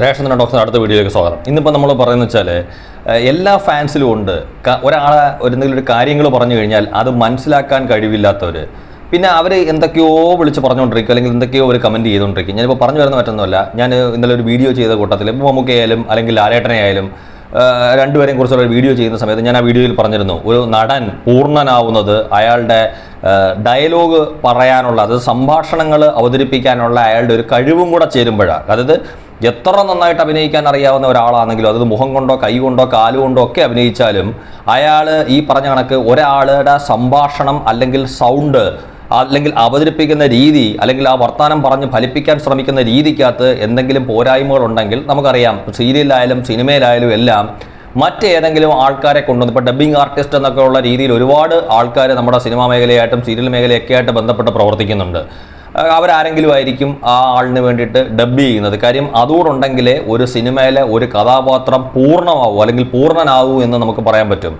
Ration തന്നെ doctor അടുത്ത വീഡിയോയിലേക്ക് സ്വാഗതം. ഇന്നിപ്പോൾ നമ്മൾ പറയുന്നത് വെച്ചാൽ എല്ലാ ഫാൻസിലും ഉണ്ട്. ഒരാളെ ഒരു എന്തെങ്കിലും ഒരു കാര്യങ്ങൾ പറഞ്ഞു കഴിഞ്ഞാൽ അത് മനസ്സിലാക്കാൻ കഴിവില്ലാത്തവർ പിന്നെ അവർ എന്തൊക്കെയോ വിളിച്ച് പറഞ്ഞുകൊണ്ടിരിക്കും അല്ലെങ്കിൽ എന്തൊക്കെയോ ഒരു കമന്റ് ചെയ്തുകൊണ്ടിരിക്കും ഞാനിപ്പോൾ പറഞ്ഞു വരുന്ന മറ്റൊന്നുമല്ല. ഞാൻ ഇന്നലെ ഒരു വീഡിയോ ചെയ്ത കൂട്ടത്തിൽ ഇപ്പോൾ മമ്മൂക്കയായാലും അല്ലെങ്കിൽ ലാലേട്ടനെ ആയാലും രണ്ടുപേരെയും കുറിച്ചുള്ള വീഡിയോ ചെയ്യുന്ന സമയത്ത് ഞാൻ ആ വീഡിയോയിൽ പറഞ്ഞിരുന്നു. ഒരു നടൻ പൂർണനാവുന്നത് അയാളുടെ ഡയലോഗ് പറയാനുള്ള അതായത് സംഭാഷണങ്ങൾ അവതരിപ്പിക്കാനുള്ള അയാളുടെ ഒരു കഴിവും കൂടെ ചേരുമ്പോഴാണ്. അതായത് എത്ര നന്നായിട്ട് അഭിനയിക്കാൻ അറിയാവുന്ന ഒരാളാണെങ്കിലും അതായത് മുഖം കൊണ്ടോ കൈ കൊണ്ടോ കാലുകൊണ്ടോ ഒക്കെ അഭിനയിച്ചാലും അയാൾ ഈ പറഞ്ഞ കണക്ക് ഒരാളുടെ സംഭാഷണം അല്ലെങ്കിൽ സൗണ്ട് അല്ലെങ്കിൽ അവതരിപ്പിക്കുന്ന രീതി അല്ലെങ്കിൽ ആ വർത്തമാനം പറഞ്ഞ് ഫലിപ്പിക്കാൻ ശ്രമിക്കുന്ന രീതിക്കകത്ത് എന്തെങ്കിലും പോരായ്മകളുണ്ടെങ്കിൽ നമുക്കറിയാം. സീരിയലിലായാലും സിനിമയിലായാലും എല്ലാം മറ്റേതെങ്കിലും ആൾക്കാരെ കൊണ്ടുവന്ന് ഇപ്പോൾ ഡബ്ബിംഗ് ആർട്ടിസ്റ്റ് എന്നൊക്കെ ഉള്ള രീതിയിൽ ഒരുപാട് ആൾക്കാർ നമ്മുടെ സിനിമാ മേഖലയായിട്ടും സീരിയൽ മേഖലയൊക്കെ ആയിട്ട് ബന്ധപ്പെട്ട് പ്രവർത്തിക്കുന്നുണ്ട്. അവരാരെങ്കിലും ആയിരിക്കും ആ ആളിന് വേണ്ടിയിട്ട് ഡബ് ചെയ്യുന്നത്. കാര്യം അതുകൊണ്ടുണ്ടെങ്കിലേ ഒരു സിനിമയിലെ ഒരു കഥാപാത്രം പൂർണമാവൂ അല്ലെങ്കിൽ പൂർണനാവൂ എന്ന് നമുക്ക് പറയാൻ പറ്റും.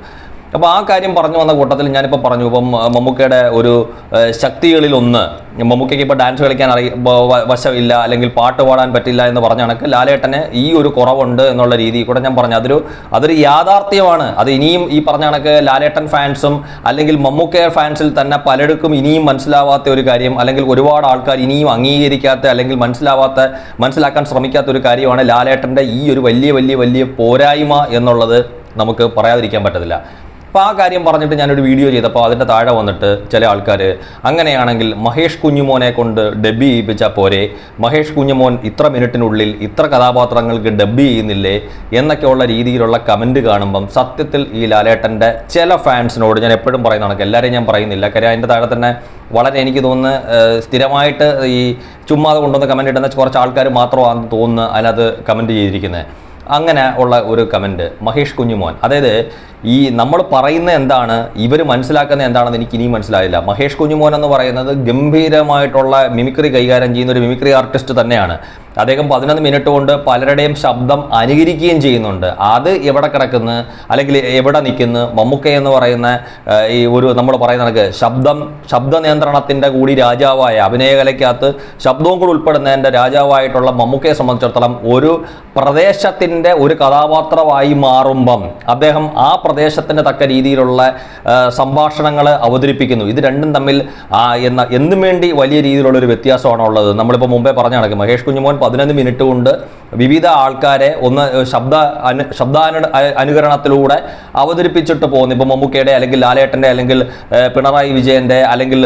അപ്പോൾ ആ കാര്യം പറഞ്ഞു വന്ന കൂട്ടത്തിൽ ഞാനിപ്പോൾ പറഞ്ഞു ഇപ്പം മമ്മൂക്കയുടെ ഒരു ശക്തികളിൽ ഒന്ന് മമ്മൂക്കയ്ക്ക് ഇപ്പോൾ ഡാൻസ് കളിക്കാൻ അറിയ വശമില്ല അല്ലെങ്കിൽ പാട്ട് പാടാൻ പറ്റില്ല എന്ന് പറഞ്ഞ കണക്ക് ലാലേട്ടന് ഈ ഒരു കുറവുണ്ട് എന്നുള്ള രീതിയിൽ കൂടെ ഞാൻ പറഞ്ഞു. അതൊരു അതൊരു യാഥാർത്ഥ്യമാണ്. അത് ഇനിയും ഈ പറഞ്ഞ കണക്ക് ലാലേട്ടൻ ഫാൻസും അല്ലെങ്കിൽ മമ്മൂക്കയ ഫാൻസിൽ തന്നെ പലർക്കും ഇനിയും മനസ്സിലാവാത്ത ഒരു കാര്യം അല്ലെങ്കിൽ ഒരുപാട് ആൾക്കാർ ഇനിയും അംഗീകരിക്കാത്ത അല്ലെങ്കിൽ മനസ്സിലാവാത്ത മനസ്സിലാക്കാൻ ശ്രമിക്കാത്ത ഒരു കാര്യമാണ് ലാലേട്ടന്റെ ഈ ഒരു വലിയ വലിയ വലിയ പോരായ്മ എന്നുള്ളത് നമുക്ക് പറയാതിരിക്കാൻ പറ്റത്തില്ല. അപ്പോൾ ആ കാര്യം പറഞ്ഞിട്ട് ഞാനൊരു വീഡിയോ ചെയ്തപ്പോൾ അതിന്റെ താഴെ വന്നിട്ട് ചില ആൾക്കാർ അങ്ങനെയാണെങ്കിൽ മഹേഷ് കുഞ്ഞുമോനെ കൊണ്ട് ഡബ് ചെയ്യിപ്പിച്ചാൽ പോരെ മഹേഷ് കുഞ്ഞുമോൻ ഇത്ര മിനിറ്റിനുള്ളിൽ ഇത്ര കഥാപാത്രങ്ങൾക്ക് ഡബ് ചെയ്യുന്നില്ലേ എന്നൊക്കെയുള്ള രീതിയിലുള്ള കമന്റ് കാണുമ്പം സത്യത്തിൽ ഈ ലാലേട്ടന്റെ ചില ഫാൻസിനോട് ഞാൻ എപ്പോഴും പറയുന്നതാണ് എല്ലാവരെയും ഞാൻ പറയുന്നില്ല. കാര്യം അതിന്റെ താഴെ തന്നെ വളരെ എനിക്ക് തോന്നുന്നു സ്ഥിരമായിട്ട് ഈ ചുമ്മാതെ കൊണ്ടുവന്ന് കമന്റ് ഇടുന്ന കുറച്ച് ആൾക്കാർ മാത്രമാണെന്ന് തോന്നുന്നു അതിനകത്ത് കമന്റ് ചെയ്തിരിക്കുന്നത് അങ്ങനെ ഉള്ള ഒരു കമന്റ് മഹേഷ് കുഞ്ഞുമോൻ. അതായത് ഈ നമ്മൾ പറയുന്ന എന്താണ് ഇവർ മനസ്സിലാക്കുന്ന എന്താണെന്ന് എനിക്ക് ഇനിയും മനസ്സിലായില്ല. മഹേഷ് കുഞ്ഞുമോൻ എന്ന് പറയുന്നത് ഗംഭീരമായിട്ടുള്ള മിമിക്രി കൈകാര്യം ചെയ്യുന്ന ഒരു മിമിക്രി ആർട്ടിസ്റ്റ് തന്നെയാണ്. അദ്ദേഹം പതിനൊന്ന് മിനിറ്റ് കൊണ്ട് പലരുടെയും ശബ്ദം അനുകരിക്കുകയും ചെയ്യുന്നുണ്ട്. അത് എവിടെ കിടക്കുന്നു? അല്ലെങ്കിൽ എവിടെ നിൽക്കുന്നു? മമ്മൂക്ക എന്ന് പറയുന്ന ഈ ഒരു നമ്മൾ പറയുന്ന കണക്ക് ശബ്ദം ശബ്ദ നിയന്ത്രണത്തിന്റെ കൂടി രാജാവായ അഭിനയകലയ്ക്കകത്ത് ശബ്ദവും കൂടി ഉൾപ്പെടുന്നതിന്റെ രാജാവായിട്ടുള്ള മമ്മൂക്കയെ സംബന്ധിച്ചിടത്തോളം ഒരു പ്രദേശത്തിന്റെ ഒരു കഥാപാത്രമായി മാറുമ്പം അദ്ദേഹം ആ പ്രദേശത്തിന് തക്ക രീതിയിലുള്ള സംഭാഷണങ്ങൾ അവതരിപ്പിക്കുന്നു. ഇത് രണ്ടും തമ്മിൽ എന്ന എന്നും വേണ്ടി വലിയ രീതിയിലുള്ള ഒരു വ്യത്യാസമാണുള്ളത്. നമ്മളിപ്പോൾ മുമ്പേ പറഞ്ഞ മഹേഷ് കുഞ്ഞുമോൻ പതിനൊന്ന് മിനിറ്റ് കൊണ്ട് വിവിധ ആൾക്കാരെ ഒന്ന് ശബ്ദ അനു ശബ്ദാനു അനുകരണത്തിലൂടെ അവതരിപ്പിച്ചിട്ട് പോകുന്നു. ഇപ്പോൾ മമ്മൂക്കയുടെ അല്ലെങ്കിൽ ലാലേട്ടന്റെ അല്ലെങ്കിൽ പിണറായി വിജയന്റെ അല്ലെങ്കിൽ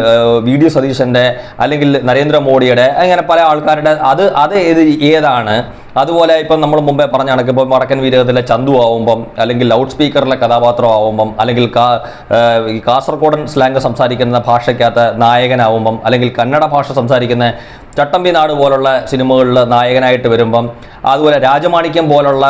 വി ഡി സതീശന്റെ അല്ലെങ്കിൽ നരേന്ദ്രമോദിയുടെ അങ്ങനെ പല ആൾക്കാരുടെ അത് അത് ഏത് ഏതാണ് അതുപോലെ ഇപ്പം നമ്മൾ മുമ്പേ പറഞ്ഞ കണക്ക് ഇപ്പം വടക്കൻ വീരത്തിലെ ചന്തു ആവുമ്പം അല്ലെങ്കിൽ ലൗഡ് സ്പീക്കറിലെ കഥാപാത്രം ആവുമ്പം അല്ലെങ്കിൽ കാ കാസർഗോഡൻ സ്ലാങ് സംസാരിക്കുന്ന ഭാഷയ്ക്കകത്ത് നായകനാവുമ്പം അല്ലെങ്കിൽ കന്നഡ ഭാഷ സംസാരിക്കുന്ന ചട്ടമ്പി നാട് പോലുള്ള സിനിമകളിൽ നായകനായിട്ട് വരുമ്പം അതുപോലെ രാജമാണിക്യം പോലുള്ള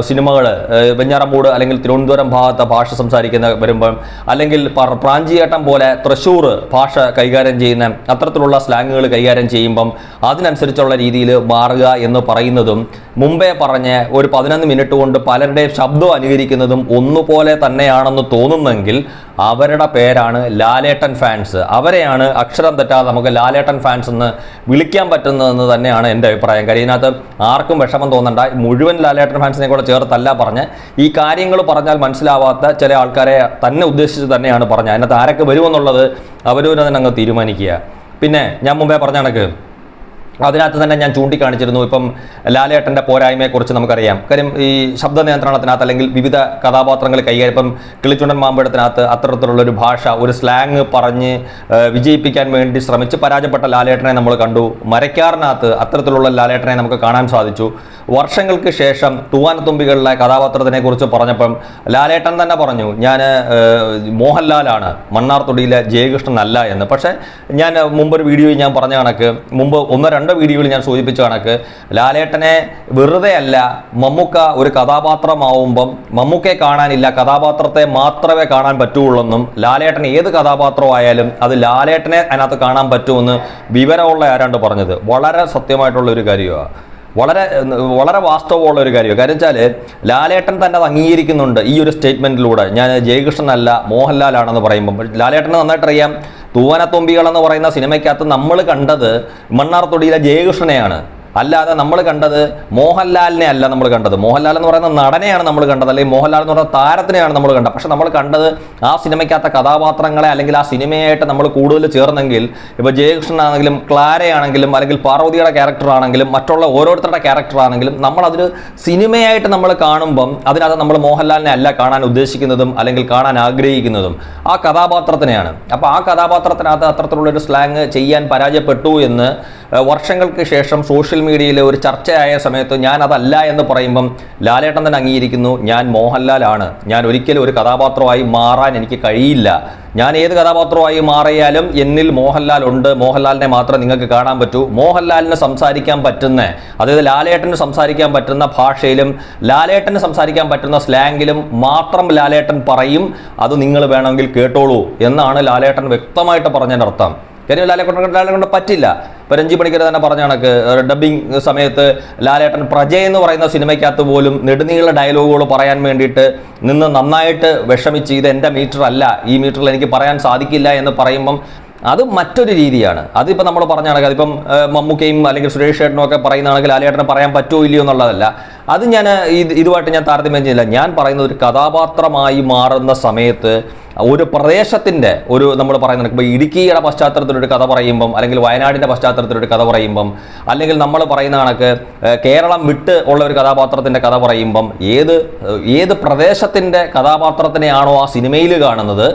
സിനിമകൾ വെഞ്ഞാറമൂട് അല്ലെങ്കിൽ തിരുവനന്തപുരം ഭാഗത്തെ ഭാഷ സംസാരിക്കുന്ന വരുമ്പം അല്ലെങ്കിൽ പ്രാഞ്ചിയേട്ടം പോലെ തൃശ്ശൂർ ഭാഷ കൈകാര്യം ചെയ്യുന്ന അത്തരത്തിലുള്ള സ്ലാങ്ങുകൾ കൈകാര്യം ചെയ്യുമ്പം അതിനനുസരിച്ചുള്ള രീതിയിൽ മാറുക എന്ന് പറയുന്നതും മുമ്പേ പറഞ്ഞ ഒരു പതിനൊന്ന് മിനിറ്റ് കൊണ്ട് പലരുടെയും ശബ്ദം അനുകരിക്കുന്നതും ഒന്നുപോലെ തന്നെയാണെന്ന് തോന്നുന്നെങ്കിൽ അവരുടെ പേരാണ് ലാലേട്ടൻ ഫാൻസ് അവരെയാണ് അക്ഷരം തെറ്റാതെ നമുക്ക് ലാലേട്ടൻ ഫാൻസ് എന്ന് വിളിക്കാൻ പറ്റുന്നതെന്ന് തന്നെയാണ് എന്റെ അഭിപ്രായം. കാര്യം ഇതിനകത്ത് ആർക്കും വിഷമം തോന്നണ്ട. മുഴുവൻ ലാലേട്ടൻ ഫാൻസിനെ കൂടെ ചേർത്തല്ല പറഞ്ഞ്. ഈ കാര്യങ്ങൾ പറഞ്ഞാൽ മനസ്സിലാവാത്ത ചില ആൾക്കാരെ തന്നെ ഉദ്ദേശിച്ച് തന്നെയാണ് പറഞ്ഞത് അതിനകത്ത് ആരൊക്കെ വരുമെന്നുള്ളത് അവരവർ തീരുമാനിക്കുക. പിന്നെ ഞാൻ മുമ്പേ പറഞ്ഞ കണക്ക്. അതിനകത്ത് തന്നെ ഞാൻ ചൂണ്ടിക്കാണിച്ചിരുന്നു. ഇപ്പം ലാലേട്ടന്റെ പോരായ്മയെക്കുറിച്ച് നമുക്കറിയാം. കാര്യം ഈ ശബ്ദ നിയന്ത്രണത്തിനകത്ത് അല്ലെങ്കിൽ വിവിധ കഥാപാത്രങ്ങൾ കൈകാര്യം ഇപ്പം കിളിച്ചുണ്ടൻ മാമ്പഴത്തിനകത്ത് അത്തരത്തിലുള്ള ഒരു ഭാഷ ഒരു സ്ലാങ് പറഞ്ഞ് വിജയിപ്പിക്കാൻ വേണ്ടി ശ്രമിച്ച് പരാജയപ്പെട്ട ലാലേട്ടനെ നമ്മൾ കണ്ടു. മരക്കാറിനകത്ത് അത്തരത്തിലുള്ള ലാലേട്ടനെ നമുക്ക് കാണാൻ സാധിച്ചു. വർഷങ്ങൾക്ക് ശേഷം തൂവാനത്തുമ്പികളിലെ കഥാപാത്രത്തിനെ കുറിച്ച് പറഞ്ഞപ്പം ലാലേട്ടൻ തന്നെ പറഞ്ഞു ഞാൻ മോഹൻലാലാണ് മണ്ണാർത്തൊടിയിലെ ജയകൃഷ്ണൻ അല്ല എന്ന്. പക്ഷേ ഞാൻ മുമ്പൊരു വീഡിയോയിൽ ഞാൻ പറഞ്ഞ കണക്ക് മുമ്പ് ഒന്നോ രണ്ടോ വീഡിയോയിൽ ഞാൻ സൂചിപ്പിച്ച കണക്ക് ലാലേട്ടനെ വെറുതെ അല്ല മമ്മൂക്ക ഒരു കഥാപാത്രമാവുമ്പം മമ്മൂക്കയെ കാണാനില്ല കഥാപാത്രത്തെ മാത്രമേ കാണാൻ പറ്റുള്ളൂ ലാലേട്ടൻ ഏത് കഥാപാത്രമായാലും അത് ലാലേട്ടനെ അതിനകത്ത് കാണാൻ പറ്റുമെന്ന് വിവരമുള്ള ആരാണ്ട് പറഞ്ഞത്? വളരെ സത്യമായിട്ടുള്ള ഒരു കാര്യമാണ്. വളരെ വളരെ വാസ്തവമുള്ള ഒരു കാര്യം കാര്യം വെച്ചാൽ ലാലേട്ടൻ തന്നെ അത് അംഗീകരിക്കുന്നുണ്ട് ഈ ഒരു സ്റ്റേറ്റ്മെന്റിലൂടെ ഞാൻ ജയകൃഷ്ണനല്ല മോഹൻലാലാണെന്ന് പറയുമ്പോൾ ലാലേട്ടന് നന്നായിട്ട് അറിയാം തൂവനത്തൊമ്പികൾ എന്ന് പറയുന്ന സിനിമയ്ക്കകത്ത് നമ്മൾ കണ്ടത് മണ്ണാർത്തൊടിയിലെ ജയകൃഷ്ണനെയാണ്. അല്ലാതെ നമ്മൾ കണ്ടത് മോഹൻലാലിനെ അല്ല നമ്മൾ കണ്ടത്. മോഹൻലാൽ എന്ന് പറയുന്ന നടനെയാണ് നമ്മൾ കണ്ടത് അല്ലെങ്കിൽ മോഹൻലാൽ എന്ന് പറയുന്ന താരത്തിനെയാണ് നമ്മൾ കണ്ടത്. പക്ഷെ നമ്മൾ കണ്ടത് ആ സിനിമയ്ക്കകത്ത കഥാപാത്രങ്ങളെ അല്ലെങ്കിൽ ആ സിനിമയായിട്ട് നമ്മൾ കൂടുതൽ ചേർന്നെങ്കിൽ ഇപ്പോൾ ജയകൃഷ്ണൻ ആണെങ്കിലും ക്ലാരയാണെങ്കിലും അല്ലെങ്കിൽ പാർവതിയുടെ ക്യാരക്ടർ ആണെങ്കിലും മറ്റുള്ള ഓരോരുത്തരുടെ ക്യാരക്ടർ ആണെങ്കിലും നമ്മൾ അതൊരു സിനിമയായിട്ട് നമ്മൾ കാണുമ്പം അതിനകത്ത് നമ്മൾ മോഹൻലാലിനെ അല്ല കാണാൻ ഉദ്ദേശിക്കുന്നതും അല്ലെങ്കിൽ കാണാൻ ആഗ്രഹിക്കുന്നതും ആ കഥാപാത്രത്തിനെയാണ്. അപ്പോൾ ആ കഥാപാത്രത്തിനകത്ത് അത്തരത്തിലുള്ളൊരു സ്ലാങ് ചെയ്യാൻ പരാജയപ്പെട്ടു എന്ന് വർഷങ്ങൾക്ക് ശേഷം സോഷ്യൽ മീഡിയയിൽ ഒരു ചർച്ചയായ സമയത്ത് ഞാൻ അതല്ല എന്ന് പറയുമ്പം ലാലേട്ടൻ തന്നെ അംഗീകരിക്കുന്നു ഞാൻ മോഹൻലാലാണ്. ഞാൻ ഒരിക്കലും ഒരു കഥാപാത്രമായി മാറാൻ എനിക്ക് കഴിയില്ല. ഞാൻ ഏത് കഥാപാത്രമായി മാറിയാലും എന്നിൽ മോഹൻലാൽ ഉണ്ട്. മോഹൻലാലിനെ മാത്രം നിങ്ങൾക്ക് കാണാൻ പറ്റൂ. മോഹൻലാലിന് സംസാരിക്കാൻ പറ്റുന്ന അതായത് ലാലേട്ടന് സംസാരിക്കാൻ പറ്റുന്ന ഭാഷയിലും ലാലേട്ടന് സംസാരിക്കാൻ പറ്റുന്ന സ്ലാങ്ങിലും മാത്രം ലാലേട്ടൻ പറയും. അത് നിങ്ങൾ വേണമെങ്കിൽ കേട്ടോളൂ എന്നാണ് ലാലേട്ടൻ വ്യക്തമായിട്ട് പറഞ്ഞതിന്റെ അർത്ഥം. കാര്യം ലാലെ കൊണ്ട് ലാലെ കൊണ്ട് പറ്റില്ല. ഇപ്പൊ രഞ്ജി പണിക്കർ തന്നെ പറഞ്ഞ കണക്ക് ഡബിങ് സമയത്ത് ലാലേട്ടൻ പ്രജയ എന്ന് പറയുന്ന സിനിമയ്ക്കകത്ത് പോലും നെടുനീള ഡയലോഗുകൾ പറയാൻ വേണ്ടിയിട്ട് നിന്ന് നന്നായിട്ട് വിഷമിച്ച് ഇത് എന്റെ മീറ്റർ അല്ല ഈ മീറ്ററിൽ എനിക്ക് പറയാൻ സാധിക്കില്ല എന്ന് പറയുമ്പം അത് മറ്റൊരു രീതിയാണ്. അതിപ്പോൾ നമ്മൾ പറഞ്ഞാണ് അതിപ്പം മമ്മൂക്കയും അല്ലെങ്കിൽ സുരേഷ് ചേട്ടനും ഒക്കെ പറയുന്നതാണെങ്കിൽ ലാലേട്ടന് പറയാൻ പറ്റുമോ ഇല്ലയോ എന്നുള്ളതല്ല. അത് ഞാൻ ഇത് ഇതുമായിട്ട് ഞാൻ താരതമ്യം ചെയ്യുന്നില്ല ഞാൻ പറയുന്നത് ഒരു കഥാപാത്രമായി മാറുന്ന സമയത്ത് ഒരു പ്രദേശത്തിന്റെ ഒരു നമ്മൾ പറയുന്നത് ഇപ്പോൾ ഇടുക്കിയുടെ പശ്ചാത്തലത്തിലൊരു കഥ പറയുമ്പം അല്ലെങ്കിൽ വയനാടിന്റെ പശ്ചാത്തലത്തിലൊരു കഥ പറയുമ്പം അല്ലെങ്കിൽ നമ്മൾ പറയുന്ന കണക്ക് കേരളം വിട്ട് ഉള്ള ഒരു കഥാപാത്രത്തിന്റെ കഥ പറയുമ്പം ഏത് ഏത് പ്രദേശത്തിന്റെ കഥാപാത്രത്തിനെയാണോ ആ സിനിമയിൽ കാണുന്നത്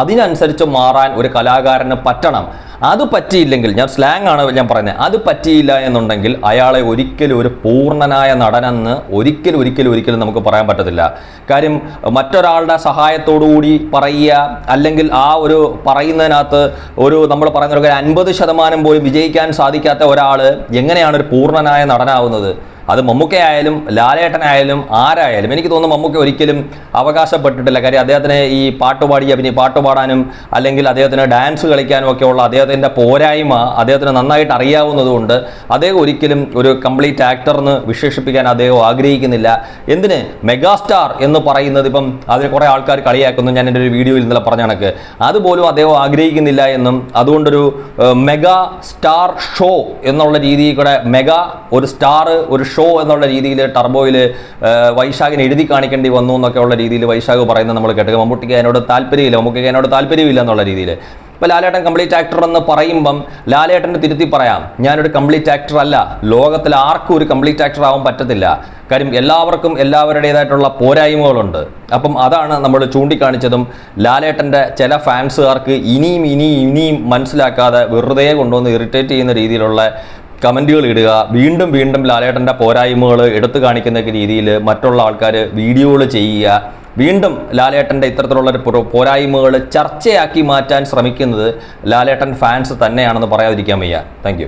അതിനനുസരിച്ച് മാറാൻ ഒരു കലാകാരന് പറ്റണം. അത് പറ്റിയില്ലെങ്കിൽ ഞാൻ സ്ലാങ് ആണ് ഞാൻ പറയുന്നത് അത് പറ്റിയില്ല എന്നുണ്ടെങ്കിൽ അയാളെ ഒരിക്കലും ഒരു പൂർണനായ നടനെന്ന് ഒരിക്കലും ഒരിക്കലും ഒരിക്കലും നമുക്ക് പറയാൻ പറ്റത്തില്ല. കാര്യം മറ്റൊരാളുടെ സഹായത്തോടുകൂടി പറയുക അല്ലെങ്കിൽ ആ ഒരു പറയുന്നതിനകത്ത് ഒരു നമ്മൾ പറയുന്ന ഒരു അൻപത് ശതമാനം പോലും വിജയിക്കാൻ സാധിക്കാത്ത ഒരാൾ എങ്ങനെയാണ് ഒരു പൂർണനായ നടനാവുന്നത്? അത് മമ്മൂക്കയായാലും ലാലേട്ടനായാലും ആരായാലും എനിക്ക് തോന്നുന്നു മമ്മൂക്ക ഒരിക്കലും അവകാശപ്പെട്ടിട്ടില്ല. കാര്യം അദ്ദേഹത്തിന് ഈ പാട്ടുപാടി അഭിനയ പാട്ടുപാടാനും അല്ലെങ്കിൽ അദ്ദേഹത്തിന് ഡാൻസ് കളിക്കാനും ഒക്കെ ഉള്ള അദ്ദേഹത്തിന്റെ പോരായ്മ അദ്ദേഹത്തിന് നന്നായിട്ട് അറിയാവുന്നതുകൊണ്ട് അദ്ദേഹം ഒരിക്കലും ഒരു കംപ്ലീറ്റ് ആക്ടർ എന്ന് വിശേഷിപ്പിക്കാൻ അദ്ദേഹം ആഗ്രഹിക്കുന്നില്ല. എന്തിന്? മെഗാസ്റ്റാർ എന്ന് പറയുന്നത് ഇപ്പം അതിൽ കുറേ ആൾക്കാർ കളിയാക്കുന്നു. ഞാൻ എന്റെ ഒരു വീഡിയോയിൽ ഇന്നലെ പറഞ്ഞ കണക്ക്. അതുപോലും അദ്ദേഹം ആഗ്രഹിക്കുന്നില്ല എന്നും അതുകൊണ്ടൊരു മെഗാ സ്റ്റാർ ഷോ എന്നുള്ള രീതിയിൽ കൂടെ മെഗാ ഒരു സ്റ്റാർ ഒരു ഷോ എന്നുള്ള രീതിയിൽ ടർബോയിൽ വൈശാഖിനെ എഴുതി കാണിക്കേണ്ടി വന്നു എന്നൊക്കെ ഉള്ള രീതിയിൽ വൈശാഖ് പറയുന്നത് നമ്മൾ കേട്ടു മമ്മൂട്ടിക്ക് അതിനോട് താല്പര്യമില്ല മമ്മൂട്ടിക്ക് അതിനോട് താല്പര്യമില്ല എന്നുള്ള രീതിയിൽ. ഇപ്പോൾ ലാലേട്ടൻ കംപ്ലീറ്റ് ആക്ടർ എന്ന് പറയുമ്പം ലാലേട്ടനെ തിരുത്തി പറയാം ഞാനൊരു കംപ്ലീറ്റ് ആക്ടർ അല്ല ലോകത്തിൽ ആർക്കും ഒരു കംപ്ലീറ്റ് ആക്ടർ ആവാൻ പറ്റത്തില്ല. കാര്യം എല്ലാവർക്കും എല്ലാവരുടേതായിട്ടുള്ള പോരായ്മകളുണ്ട്. അപ്പം അതാണ് നമ്മൾ ചൂണ്ടിക്കാണിച്ചതും ലാലേട്ടന്റെ ചില ഫാൻസുകാർക്ക് ഇനിയും ഇനിയും ഇനിയും മനസ്സിലാക്കാതെ വെറുതെ കൊണ്ടുവന്ന് ഇറിറ്റേറ്റ് ചെയ്യുന്ന രീതിയിലുള്ള കമന്റുകൾ ഇടുക. വീണ്ടും വീണ്ടും ലാലേട്ടന്റെ പോരായ്മകൾ എടുത്തു കാണിക്കുന്ന രീതിയിൽ മറ്റുള്ള ആൾക്കാർ വീഡിയോകൾ ചെയ്യുക. വീണ്ടും ലാലേട്ടന്റെ ഇത്തരത്തിലുള്ള ഒരു പോരായ്മകൾ ചർച്ചയാക്കി മാറ്റാൻ ശ്രമിക്കുന്നത് ലാലേട്ടൻ ഫാൻസ് തന്നെയാണെന്ന് പറയാതിരിക്കാൻ വയ്യ. താങ്ക്